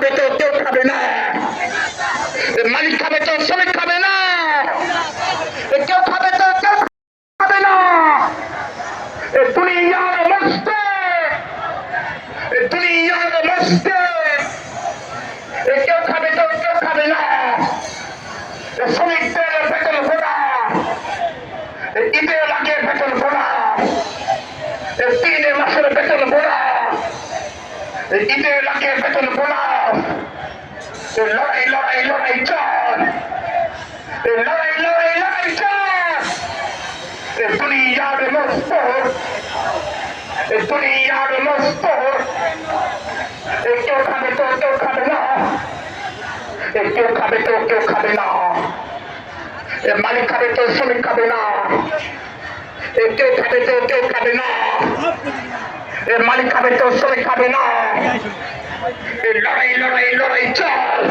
খাবে তো, কেউ খাবে না। মালিক খাবে তো, শ্রমিক খাবে না। কেউ খাবে তো, কেউ খাবে না। দুনিয়ার মস্তে খাবে তো, কেউ খাবে না। শ্রমিকদের ঈদের আগে বেতন এ লড়াই লড়াই লড়াই এ লড়াই লড়াই লড়াই এ দুনিয়ার মস্ত দুনিয়ার মস্ত কেউ খাবে তো কেউ খাবে না কেউ খাবে তো কেউ খাবে না মালিক খাবে তো শ্রমিক খাবে না কেউ খাবে তো কেউ খাবে না এ মালিক খাবে তো শ্রমিক খাবে না। লড়াই লড়াই লড়াই চল।